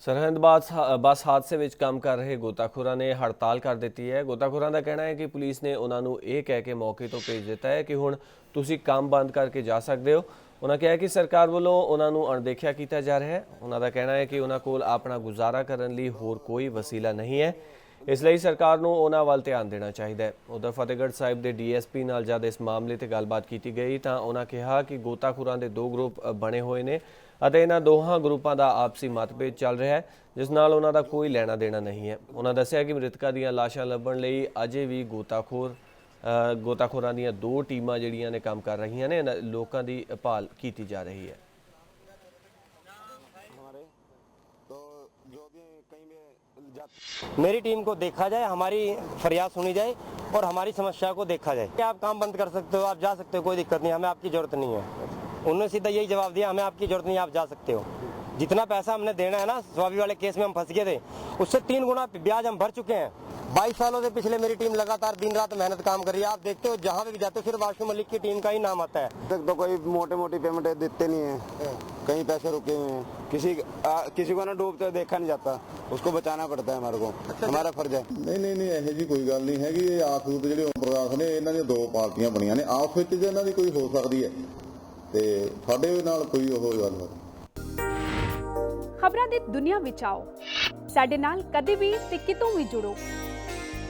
ਸਰਹੰਦ ਬੱਸ ਬੱਸ ਹਾਦਸੇ ਵਿੱਚ ਕੰਮ ਕਰ ਰਹੇ ਗੋਤਾਖੋਰਾਂ ਨੇ ਹੜਤਾਲ ਕਰ ਦਿੱਤੀ ਹੈ। ਗੋਤਾਖੋਰਾਂ ਦਾ ਕਹਿਣਾ ਹੈ ਕਿ ਪੁਲਿਸ ਨੇ ਉਹਨਾਂ ਨੂੰ ਇਹ ਕਹਿ ਕੇ ਮੌਕੇ ਤੋਂ ਭੇਜ ਦਿੱਤਾ ਹੈ ਕਿ ਹੁਣ ਤੁਸੀਂ ਕੰਮ ਬੰਦ ਕਰਕੇ ਜਾ ਸਕਦੇ ਹੋ। ਉਹਨਾਂ ਕਿਹਾ ਕਿ ਸਰਕਾਰ ਵੱਲੋਂ ਉਹਨਾਂ ਨੂੰ ਅਣਦੇਖਿਆ ਕੀਤਾ ਜਾ ਰਿਹਾ ਹੈ। ਉਹਨਾਂ ਦਾ ਕਹਿਣਾ ਹੈ ਕਿ ਉਹਨਾਂ ਕੋਲ ਆਪਣਾ ਗੁਜ਼ਾਰਾ ਕਰਨ ਲਈ ਹੋਰ ਕੋਈ ਵਸੀਲਾ ਨਹੀਂ ਹੈ। ਇਸ ਲਈ ਸਰਕਾਰ ਨੂੰ ਉਹਨਾਂ ਵੱਲ ਧਿਆਨ ਦੇਣਾ ਚਾਹੀਦਾ ਹੈ। ਉਧਰ ਫਤਿਹਗੜ੍ਹ ਸਾਹਿਬ ਦੇ ਡੀਐਸਪੀ ਨਾਲ ਜਦ ਇਸ ਮਾਮਲੇ ਤੇ ਗੱਲਬਾਤ ਕੀਤੀ ਗਈ ਤਾਂ ਉਹਨਾਂ ਕਿਹਾ ਕਿ ਗੋਤਾਖੋਰਾਂ ਦੇ ਦੋ ਗਰੁੱਪ ਬਣੇ ਹੋਏ ਨੇ ਅਤੇ ਇਹਨਾਂ ਦੋਹਾਂ ਗਰੁੱਪਾਂ ਦਾ ਆਪਸੀ ਮਤਭੇਦ ਚੱਲ ਰਿਹਾ ਹੈ, ਜਿਸ ਨਾਲ ਉਹਨਾਂ ਦਾ ਕੋਈ ਲੈਣਾ ਦੇਣਾ ਨਹੀਂ ਹੈ। ਉਹਨਾਂ ਦੱਸਿਆ ਕਿ ਮ੍ਰਿਤਕਾਂ ਦੀਆਂ ਲਾਸ਼ਾਂ ਲੱਭਣ ਲਈ ਅਜੇ ਵੀ ਗੋਤਾਖੋਰ ਗੋਤਾਖੋਰਾਂ ਦੀਆਂ ਦੋ ਟੀਮਾਂ ਜਿਹੜੀਆਂ ਨੇ ਕੰਮ ਕਰ ਰਹੀਆਂ ਨੇ ਲੋਕਾਂ ਦੀ ਭਾਲ ਕੀਤੀ ਜਾ ਰਹੀ ਹੈ। मेरी टीम को देखा जाए, हमारी फरियाद सुनी जाए और हमारी समस्या को देखा जाए। क्या आप काम बंद कर सकते हो? आप जा सकते हो, कोई दिक्कत नहीं, हमें आपकी ज़रूरत नहीं है। उन्होंने सीधा यही जवाब दिया, हमें आपकी ज़रूरत नहीं, आप जा सकते हो। जितना पैसा हमने देना है ना, स्वाभी वाले केस में हम फंस गए थे, उससे तीन गुना ब्याज हम भर चुके हैं। बाईस सालों से पिछले मेरी टीम लगातार दिन रात मेहनत काम कर रही है आप देखते हो जहाँ पे भी जाते हो सिर्फ आशु मलिक की टीम का ही नाम आता है तक तो कोई मोटे मोटी पेमेंट देते नहीं है कहीं पैसे रुके हुए हैं किसी आ, किसी को ना डूबते हुए देखा नहीं जाता उसको बचाना पड़ता है हमारे को हमारा फर्ज है ਨਹੀਂ ਨਹੀਂ ਨਹੀਂ ਇਹੋ ਜੀ ਕੋਈ ਗੱਲ ਨਹੀਂ ਹੈਗੀ ਇਹ ਆਖਰੂਤ ਜਿਹੜੇ ਓਮ ਪ੍ਰਕਾਸ਼ ਨੇ ਇਹਨਾਂ ਦੀਆਂ ਦੋ ਪਾਰਟੀਆਂ ਬਣੀਆਂ ਨੇ ਆਪਸ ਵਿੱਚ ਜੇ ਇਹਨਾਂ ਦੀ ਕੋਈ ਹੋ ਸਕਦੀ ਹੈ ਤੇ ਸਾਡੇ ਨਾਲ ਕੋਈ ਉਹ ਗੱਲ ਨਹੀਂ ਖਬਰਾਂ ਦੀ ਦੁਨੀਆ ਵਿੱਚ ਆਓ ਸਾਡੇ ਨਾਲ ਕਦੇ ਵੀ ਤੇ ਕਿਤੋਂ ਵੀ ਜੁੜੋ